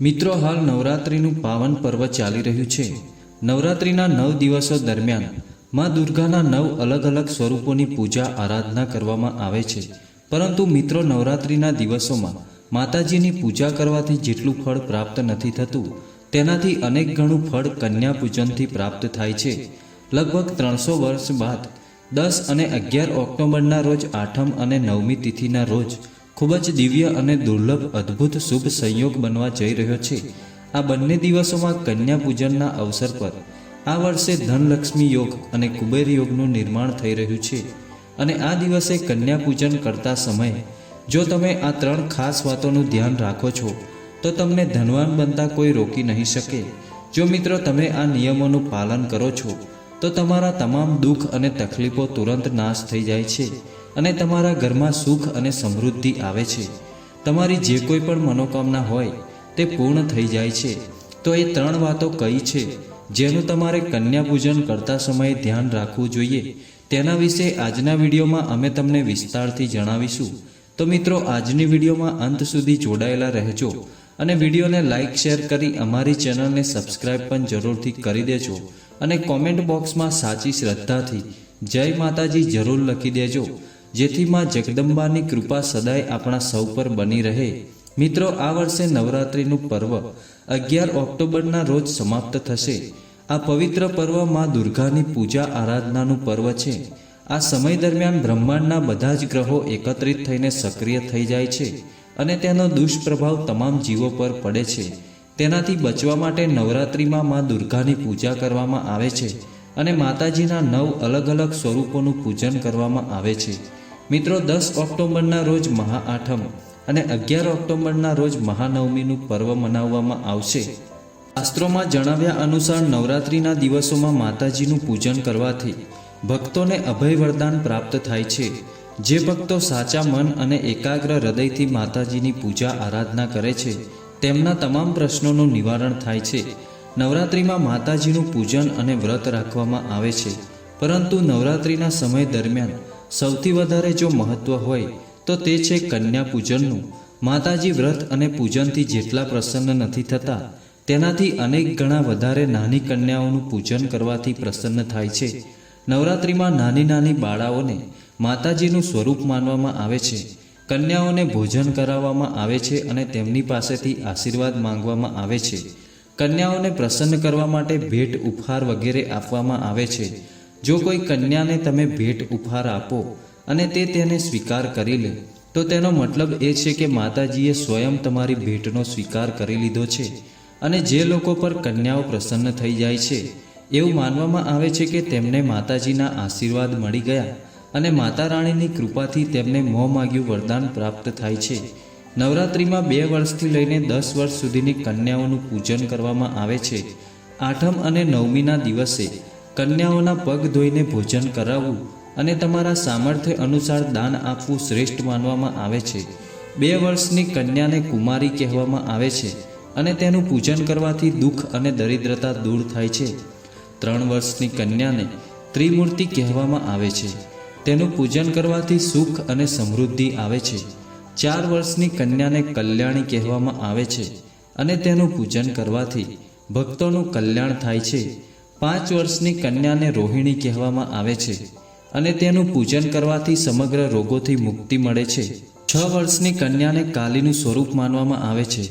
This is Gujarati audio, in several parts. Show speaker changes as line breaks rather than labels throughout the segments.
મિત્રો, હાલ નવરાત્રિનું પાવન પર્વ ચાલી રહ્યું છે. નવરાત્રિના નવ દિવસો દરમિયાનમાં દુર્ગાના નવ અલગ અલગ સ્વરૂપોની પૂજા આરાધના કરવામાં આવે છે. પરંતુ મિત્રો, નવરાત્રિના દિવસોમાં માતાજીની પૂજા કરવાથી જેટલું ફળ પ્રાપ્ત નથી થતું, તેનાથી અનેક ગણું ફળ કન્યા પૂજનથી પ્રાપ્ત થાય છે. લગભગ ત્રણસો વર્ષ બાદ દસ અને અગિયાર ઓક્ટોબરના રોજ આઠમ અને નવમી તિથિના રોજ ખૂબ જ દિવ્ય અને દુર્લભ અદ્ભુત શુભ સંયોગ બનવા જઈ રહ્યો છે. આ બંને દિવસોમાં કન્યા પૂજનના અવસર પર આ વર્ષે ધનલક્ષ્મી યોગ અને કુબેર યોગનું નિર્માણ થઈ રહ્યું છે. અને આ દિવસે કન્યા પૂજન કરતા સમયે જો તમે આ ત્રણ ખાસ વાતોનું ધ્યાન રાખો છો, તો તમને ધનવાન બનતા કોઈ રોકી નહીં શકે. જો મિત્રો તમે આ નિયમોનું પાલન કરો છો, તો તમારા તમામ દુઃખ અને તકલીફો તુરંત નાશ થઈ જાય છે. અને તમારા ઘરમાં સુખ અને સમૃદ્ધિ આવે છે. તમારી જે કોઈ પણ મનોકામના હોય, તે પૂર્ણ થઈ જાય છે. તો એ ત્રણ વાતો કઈ છે? જેનું તમારે કન્યા પૂજન કરતા સમયે ધ્યાન રાખવું જોઈએ. તેના વિશે આજના વિડીયોમાં અમે તમને વિસ્તારથી જણાવીશું. તો મિત્રો, આજની વિડીયોમાં અંત સુધી જોડાયેલા રહેજો અને વિડીયોને લાઇક શેર કરી અમારી ચેનલને સબસ્ક્રાઇબ પણ જરૂરથી કરી દેજો અને કોમેન્ટ બોક્સમાં સાચી શ્રદ્ધાથી જય માતાજી જરૂર લખી દેજો. જેથી માં જગદંબાની કૃપા સદાય આપણા સૌ પર બની રહે. મિત્રો, આ વર્ષે નવરાત્રિનું પર્વ અગિયાર ઓક્ટોબરના રોજ સમાપ્ત થશે. આ પવિત્ર પર્વમાં દુર્ગાની પૂજા આરાધનાનું પર્વ છે. આ સમય દરમિયાન બ્રહ્માંડના બધા જ ગ્રહો એકત્રિત થઈને સક્રિય થઈ જાય છે અને તેનો દુષ્પ્રભાવ તમામ જીવો પર પડે છે. તેનાથી બચવા માટે નવરાત્રિમાં માં દુર્ગાની પૂજા કરવામાં આવે છે અને માતાજીના નવ અલગ અલગ સ્વરૂપોનું પૂજન કરવામાં આવે છે. મિત્રો, દસ ઓક્ટોબરના રોજ મહાઆઠમ અને અગિયાર ઓક્ટોબરના રોજ મહાનવમીનું પર્વ મનાવવામાં આવશે. શાસ્ત્રોમાં જણાવ્યા અનુસાર નવરાત્રિના દિવસોમાં માતાજીનું પૂજન કરવાથી ભક્તોને અભય વરદાન પ્રાપ્ત થાય છે. જે ભક્તો સાચા મન અને એકાગ્ર હૃદયથી માતાજીની પૂજા આરાધના કરે છે, તેમના તમામ પ્રશ્નોનું નિવારણ થાય છે. નવરાત્રિમાં માતાજીનું પૂજન અને વ્રત રાખવામાં આવે છે. પરંતુ નવરાત્રિના સમય દરમિયાન સૌથી વધારે જો મહત્વ હોય, તો તે છે કન્યા પૂજનનું. માતાજી વ્રત અને પૂજનથી જેટલા પ્રસન્ન નથી થતા, તેનાથી અનેક ગણા વધારે નાની કન્યાઓનું પૂજન કરવાથી પ્રસન્ન થાય છે. નવરાત્રિમાં નાની નાની બાળાઓને માતાજીનું સ્વરૂપ માનવામાં આવે છે. કન્યાઓને ભોજન કરાવવામાં આવે છે અને તેમની પાસેથી આશીર્વાદ માંગવામાં આવે છે. કન્યાઓને પ્રસન્ન કરવા માટે ભેટ, ઉપહાર વગેરે આપવામાં આવે છે. જો કોઈ કન્યાને તમે ભેટ ઉપહાર આપો અને તે તેને સ્વીકાર કરી લે, તો તેનો મતલબ એ છે કે માતાજીએ સ્વયં તમારી ભેટનો સ્વીકાર કરી લીધો છે અને જે લોકો પર કન્યાઓ પ્રસન્ન થઈ જાય છે, એવું માનવામાં આવે છે કે તેમને માતાજીના આશીર્વાદ મળી ગયા અને માતા રાણીની કૃપાથી તેમને મોં માગ્યું વરદાન પ્રાપ્ત થાય છે. નવરાત્રિમાં બે વર્ષથી લઈને દસ વર્ષ સુધીની કન્યાઓનું પૂજન કરવામાં આવે છે. આઠમ અને નવમીના દિવસે કન્યાઓના પગ ધોઈને ભોજન કરાવવું અને તમારા સામર્થ્ય અનુસાર દાન આપવું શ્રેષ્ઠ માનવામાં આવે છે. બે વર્ષની કન્યાને કુમારી કહેવામાં આવે છે અને તેનું પૂજન કરવાથી દુઃખ અને દરિદ્રતા દૂર થાય છે. ત્રણ વર્ષની કન્યાને ત્રિમૂર્તિ કહેવામાં આવે છે. તેનું પૂજન કરવાથી સુખ અને સમૃદ્ધિ આવે છે. ચાર વર્ષની કન્યાને કલ્યાણી કહેવામાં આવે છે અને તેનું પૂજન કરવાથી ભક્તોનું કલ્યાણ થાય છે. પાંચ વર્ષની કન્યાને રોહિણી કહેવામાં આવે છે અને તેનું પૂજન કરવાથી સમગ્ર રોગોથી મુક્તિ મળે છે. છ વર્ષની કન્યાને કાલીનું સ્વરૂપ માનવામાં આવે છે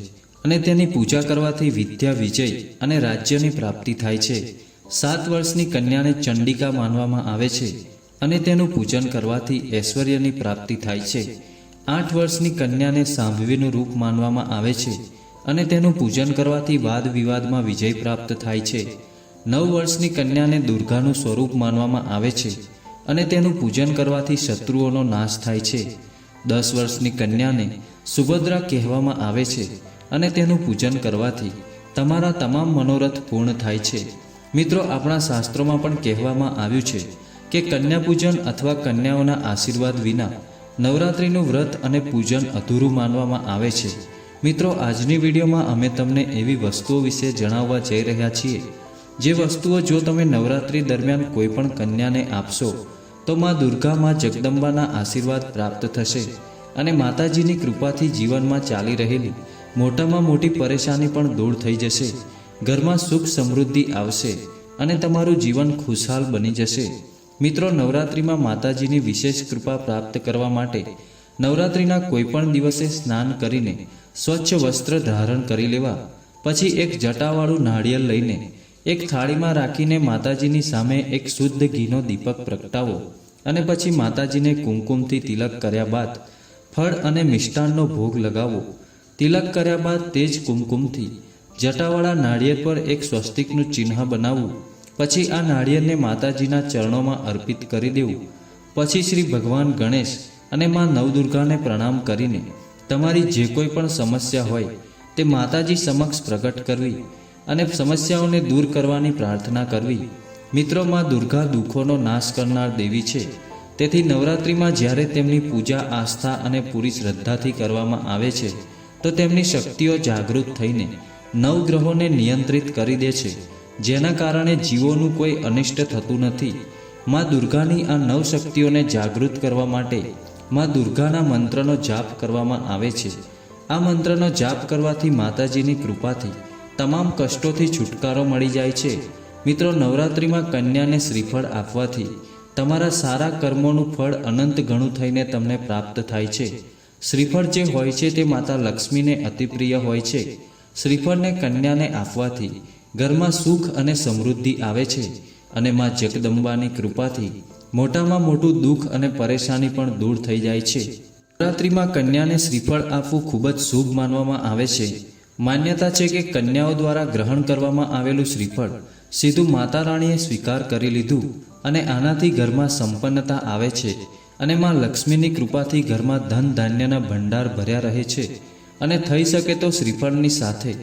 અને તેની પૂજા કરવાથી વિદ્યા વિજય અને રાજ્યની પ્રાપ્તિ થાય છે. સાત વર્ષની કન્યાને ચંડિકા માનવામાં આવે છે અને તેનું પૂજન કરવાથી ઐશ્વર્યની પ્રાપ્તિ થાય છે. આઠ વર્ષની કન્યાને સાંભવીનું રૂપ માનવામાં આવે છે અને તેનું પૂજન કરવાથી વાદ વિવાદમાં વિજય પ્રાપ્ત થાય છે. નવ વર્ષની કન્યાને દુર્ગાનું સ્વરૂપ માનવામાં આવે છે અને તેનું પૂજન કરવાથી શત્રુઓનો નાશ થાય છે. દસ વર્ષની કન્યાને સુભદ્રા કહેવામાં આવે છે અને તેનું પૂજન કરવાથી તમારા તમામ મનોરથ પૂર્ણ થાય છે. મિત્રો, આપણા શાસ્ત્રોમાં પણ કહેવામાં આવ્યું છે કે કન્યા પૂજન અથવા કન્યાઓના આશીર્વાદ વિના નવરાત્રિનું વ્રત અને પૂજન અધૂરું માનવામાં આવે છે. મિત્રો, આજની વિડીયોમાં અમે તમને એવી વસ્તુઓ વિશે જણાવવા જઈ રહ્યા છીએ જે વસ્તુઓ જો તમે નવરાત્રિ દરમિયાન કોઈ પણ કન્યાને આપશો, તો માં દુર્ગા માં જગદંબાના આશીર્વાદ પ્રાપ્ત થશે અને માતાજીની કૃપાથી જીવનમાં ચાલી રહેલી મોટામાં મોટી પરેશાની પણ દૂર થઈ જશે. ઘરમાં સુખ સમૃદ્ધિ આવશે અને તમારું જીવન ખુશહાલ બની જશે. મિત્રો, નવરાત્રિમાં માતાજીની વિશેષ કૃપા પ્રાપ્ત કરવા માટે નવરાત્રિના કોઈપણ દિવસે સ્નાન કરીને સ્વચ્છ વસ્ત્ર ધારણ કરી લેવા, પછી એક જટાવાળું નાળિયેર લઈને એક થાળીમાં રાખીને માતાજીની સામે એક શુદ્ધ ઘીનો દીપક પ્રગટાવો અને પછી માતાજીને કુમકુમથી તિલક કર્યા બાદ ફળ અને મિષ્ટાનનો ભોગ લગાવો. તિલક કર્યા બાદ તે જ કુમકુમથી જટાવાળા નાળિયેર પર એક સ્વસ્તિકનું ચિહ્ન બનાવવું. પછી આ નાળિયેરને માતાજીના ચરણોમાં અર્પિત કરી દેવું. પછી શ્રી ભગવાન ગણેશ અને માં નવદુર્ગાને પ્રણામ કરીને તમારી જે કોઈ પણ સમસ્યા હોય તે માતાજી સમક્ષ પ્રગટ કરવી. અને સમસ્યાઓને દૂર કરવાની પ્રાર્થના કરવી. મિત્રો માં દુર્ગા દુઃખોનો નાશ કરનાર દેવી છે. તેથી નવરાત્રિમાં જ્યારે તેમની પૂજા, આસ્થા અને પૂરી શ્રદ્ધાથી કરવામાં આવે છે, તો તેમની શક્તિઓ જાગૃત થઈને નવગ્રહોને નિયંત્રિત કરી દે છે. જેના કારણે જીવોનું કોઈ અનિષ્ટ થતું નથી. માં દુર્ગાની આ નવ શક્તિઓને જાગૃત કરવા માટે માં દુર્ગાના મંત્રનો જાપ કરવામાં આવે છે. આ મંત્રનો જાપ કરવાથી માતાજીની કૃપાથી તમામ કષ્ટોથી છુટકારો મળી જાય છે. મિત્રો, નવરાત્રિમાં કન્યાને શ્રીફળ આપવાથી તમારા સારા કર્મોનું ફળ અનંત ઘણું થઈને તમને પ્રાપ્ત થાય છે. શ્રીફળ જે હોય છે તે માતા લક્ષ્મીને અતિપ્રિય હોય છે. શ્રીફળને કન્યાને આપવાથી ઘરમાં સુખ અને સમૃદ્ધિ આવે છે અને માં જગદંબાની કૃપાથી મોટામાં મોટું દુઃખ અને પરેશાની પણ દૂર થઈ જાય છે. નવરાત્રિમાં કન્યાને શ્રીફળ આપવું ખૂબ જ શુભ માનવામાં આવે છે. માન્યતા છે કે કન્યાઓ દ્વારા ગ્રહણ કરવામાં આવેલું શ્રીફળ સીધું માતા રાણીએ સ્વીકાર કરી લીધું અને આનાથી ઘરમાં સંપન્નતા આવે છે અને માં લક્ષ્મીની કૃપાથી ઘરમાં ધન ધાન્યના ભંડાર ભર્યા રહે છે અને થઈ શકે તો શ્રીફળની સાથે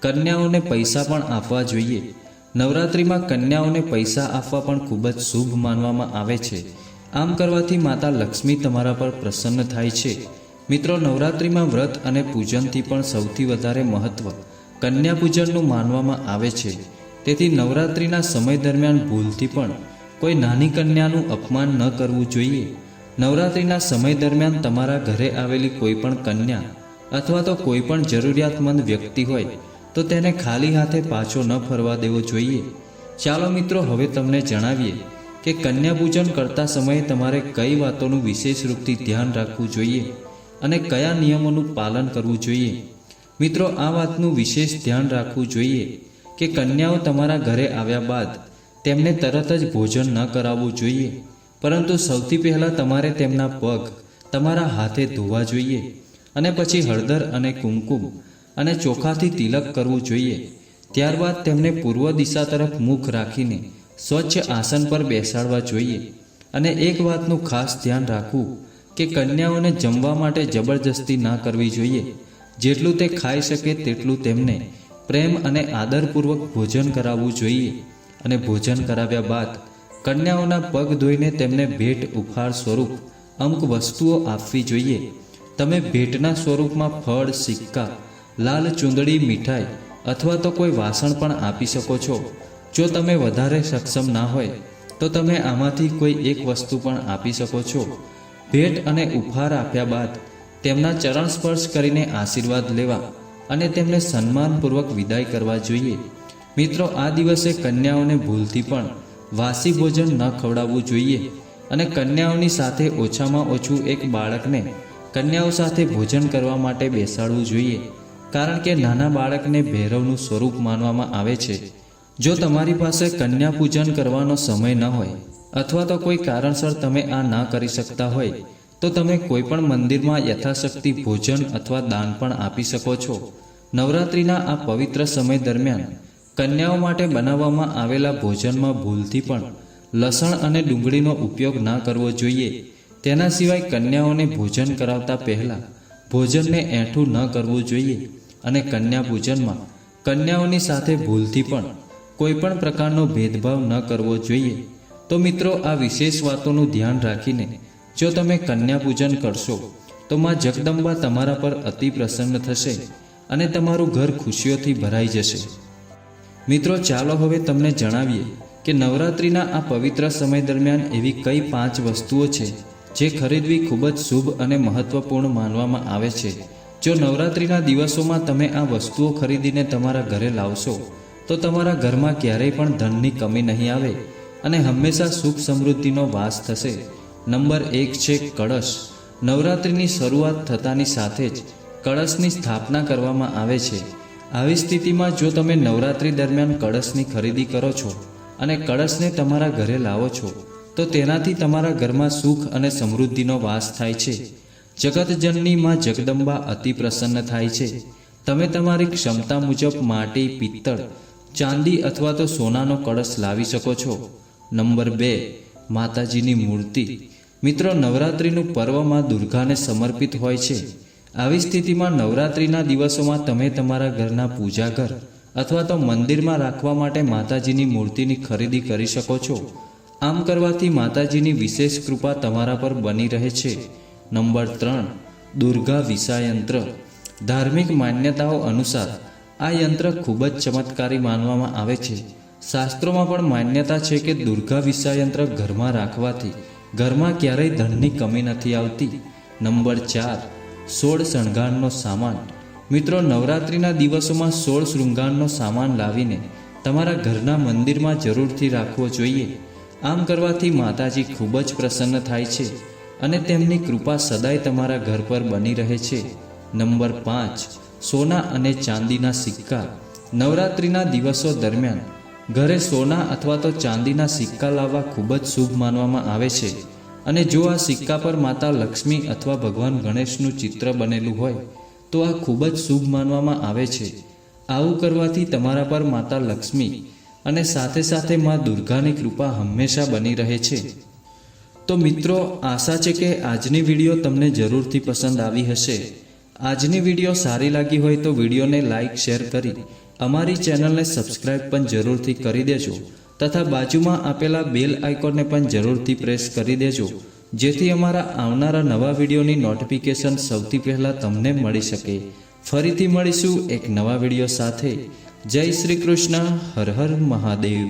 કન્યાઓને પૈસા પણ આપવા જોઈએ. નવરાત્રિમાં કન્યાઓને પૈસા આપવા પણ ખૂબ જ શુભ માનવામાં આવે છે. આમ કરવાથી માતા લક્ષ્મી તમારા પર પ્રસન્ન થાય છે. મિત્રો, નવરાત્રિમાં વ્રત અને પૂજનથી પણ સૌથી વધારે મહત્વ કન્યા પૂજનનું માનવામાં આવે છે. તેથી નવરાત્રિના સમય દરમિયાન ભૂલથી પણ કોઈ નાની કન્યાનું અપમાન ન કરવું જોઈએ. નવરાત્રિના સમય દરમિયાન તમારા ઘરે આવેલી કોઈ પણ કન્યા અથવા તો કોઈ પણ જરૂરિયાતમંદ વ્યક્તિ હોય, તો તેને ખાલી હાથે પાછો ન ફરવા દેવો જોઈએ. ચાલો મિત્રો, હવે તમને જણાવીએ કે કન્યા પૂજન કરતા સમયે તમારે કઈ વાતોનું વિશેષ રૂપથી ધ્યાન રાખવું જોઈએ. અને કયા નિયમોનું પાલન કરવું જોઈએ? મિત્રો, આ વાતનું વિશેષ ધ્યાન રાખવું જોઈએ કે કન્યાઓ તમારા ઘરે આવ્યા બાદ તેમને તરત જ ભોજન ન કરાવવું જોઈએ. પરંતુ સૌથી પહેલાં તમારે તેમના પગ તમારા હાથે ધોવા જોઈએ અને પછી હળદર અને કુમકુમ અને ચોખાથી તિલક કરવું જોઈએ. ત્યારબાદ તેમને પૂર્વ દિશા તરફ મુખ રાખીને સ્વચ્છ આસન પર બેસાડવા જોઈએ. અને એક વાતનું ખાસ ધ્યાન રાખવું કે કન્યાઓને જમવા માટે જબરજસ્તી ના કરવી જોઈએ. જેટલું તે ખાઈ શકે તેટલું તેમને પ્રેમ અને આદરપૂર્વક ભોજન કરાવવું જોઈએ. અને ભોજન કરાવ્યા બાદ કન્યાઓના પગ ધોઈને તેમને ભેટ ઉપહાર સ્વરૂપ અમુક વસ્તુઓ આપવી જોઈએ. તમે ભેટના સ્વરૂપમાં ફળ, સિક્કા, લાલ ચૂંદડી, મીઠાઈ અથવા તો કોઈ વાસણ પણ આપી શકો છો. જો તમે વધારે સક્ષમ ના હોય, તો તમે આમાંથી કોઈ એક વસ્તુ પણ આપી શકો છો. ભેટ અને ઉપહાર આપ્યા બાદ તેમના ચરણ સ્પર્શ કરીને આશીર્વાદ લેવા અને તેમને સન્માનપૂર્વક વિદાય કરવા જોઈએ. મિત્રો, આ દિવસે કન્યાઓને ભૂલથી પણ વાસી ભોજન ન ખવડાવવું જોઈએ અને કન્યાઓની સાથે ઓછામાં ઓછું એક બાળકને કન્યાઓ સાથે ભોજન કરવા માટે બેસાડવું જોઈએ. કારણ કે નાના બાળકને ભૈરવનું સ્વરૂપ માનવામાં આવે છે. જો તમારી પાસે કન્યા પૂજન કરવાનો સમય ન હોય અથવા તો કોઈ કારણસર તમે આ ના કરી શકતા હોય, તો તમે કોઈ પણ મંદિરમાં યથાશક્તિ ભોજન અથવા દાન પણ આપી શકો છો. નવરાત્રિના આ પવિત્ર સમય દરમિયાન કન્યાઓ માટે બનાવવામાં આવેલા ભોજનમાં ભૂલથી પણ લસણ અને ડુંગળીનો ઉપયોગ ના કરવો જોઈએ. તેના સિવાય કન્યાઓને ભોજન કરાવતા પહેલાં ભોજનને એઠું ન કરવું જોઈએ અને કન્યા પૂજનમાં કન્યાઓની સાથે ભૂલથી પણ કોઈ પણ પ્રકારનો ભેદભાવ ન કરવો જોઈએ. તો મિત્રો, આ વિશેષ વાતોનું ધ્યાન રાખીને જો તમે કન્યા પૂજન કરશો, તો માં જગદંબા તમારા પર અતિ પ્રસન્ન થશે અને તમારું ઘર ખુશીઓથી ભરાઈ જશે. મિત્રો, ચાલો હવે તમને જણાવીએ કે નવરાત્રિના આ પવિત્ર સમય દરમિયાન એવી કઈ પાંચ વસ્તુઓ છે જે ખરીદવી ખૂબ જ શુભ અને મહત્વપૂર્ણ માનવામાં આવે છે. જો નવરાત્રિના દિવસોમાં તમે આ વસ્તુઓ ખરીદીને તમારા ઘરે લાવશો, તો તમારા ઘરમાં ક્યારેય પણ ધનની કમી નહીં આવે અને હંમેશા સુખ સમૃદ્ધિનો વાસ થશે. નંબર એક છે કળશ. નવરાત્રિની શરૂઆત થતાની સાથે જ કળશની સ્થાપના કરવામાં આવે છે. આવી સ્થિતિમાં જો તમે નવરાત્રિ દરમિયાન કળશની ખરીદી કરો છો અને કળશને તમારા ઘરે લાવો છો, તો તેનાથી તમારા ઘરમાં સુખ અને સમૃદ્ધિનો વાસ થાય છે. જગતજનની માં જગદંબા અતિ પ્રસન્ન થાય છે. તમે તમારી ક્ષમતા મુજબ માટી, પિત્તળ, ચાંદી અથવા તો સોનાનો કળશ લાવી શકો છો. નંબર બે, માતાજીની મૂર્તિ. મિત્રો, નવરાત્રિનું પર્વમાં દુર્ગાને સમર્પિત હોય છે. આવી સ્થિતિમાં નવરાત્રિના દિવસોમાં તમે તમારા ઘરના પૂજા ઘર અથવા તો મંદિરમાં રાખવા માટે માતાજીની મૂર્તિની ખરીદી કરી શકો છો. આમ કરવાથી માતાજીની વિશેષ કૃપા તમારા પર બની રહે છે. નંબર ત્રણ, દુર્ગા વિસા યંત્ર ધાર્મિક માન્યતાઓ અનુસાર આ યંત્ર ખૂબ જ ચમત્કારી માનવામાં આવે છે. શાસ્ત્રોમાં પણ માન્યતા છે કે દુર્ગા વિષાયંત્ર ઘરમાં રાખવાથી ઘરમાં ક્યારેય ધનની કમી નથી આવતી. નંબર ચાર, સોળ શણગારનો સામાન. મિત્રો, નવરાત્રિના દિવસોમાં સોળ શૃંગારનો સામાન લાવીને તમારા ઘરના મંદિરમાં જરૂરથી રાખવો જોઈએ. આમ કરવાથી માતાજી ખૂબ જ પ્રસન્ન થાય છે અને તેમની કૃપા સદાય તમારા ઘર પર બની રહે છે. નંબર પાંચ, સોના અને ચાંદીના સિક્કા. નવરાત્રિના દિવસો દરમિયાન ઘરે સોના અથવા તો ચાંદીના સિક્કા લાવવા ખૂબ જ શુભ માનવામાં આવે છે. અને જો આ સિક્કા પર માતા લક્ષ્મી અથવા ભગવાન ગણેશનું ચિત્ર બનેલું હોય, તો આ ખૂબ જ શુભ માનવામાં આવે છે. આવું કરવાથી તમારા પર માતા લક્ષ્મી અને સાથે સાથે મા દુર્ગાની કૃપા હંમેશા બની રહે છે. તો મિત્રો, આશા છે કે આજની વીડિયો તમને જરૂરથી પસંદ આવી હશે. આજની વીડિયો સારી લાગી હોય તો વિડીયોને લાઇક શેર કરી અમારી ચેનલને સબસ્ક્રાઇબ પણ જરૂરથી કરી દેજો તથા બાજુમાં આપેલા બેલ આઇકોનને પણ જરૂરથી પ્રેસ કરી દેજો, જેથી અમારા આવનારા નવા વિડીયોની નોટિફિકેશન સૌથી પહેલાં તમને મળી શકે. ફરીથી મળીશું એક નવા વીડિયો સાથે. જય શ્રી કૃષ્ણ, હર હર મહાદેવ.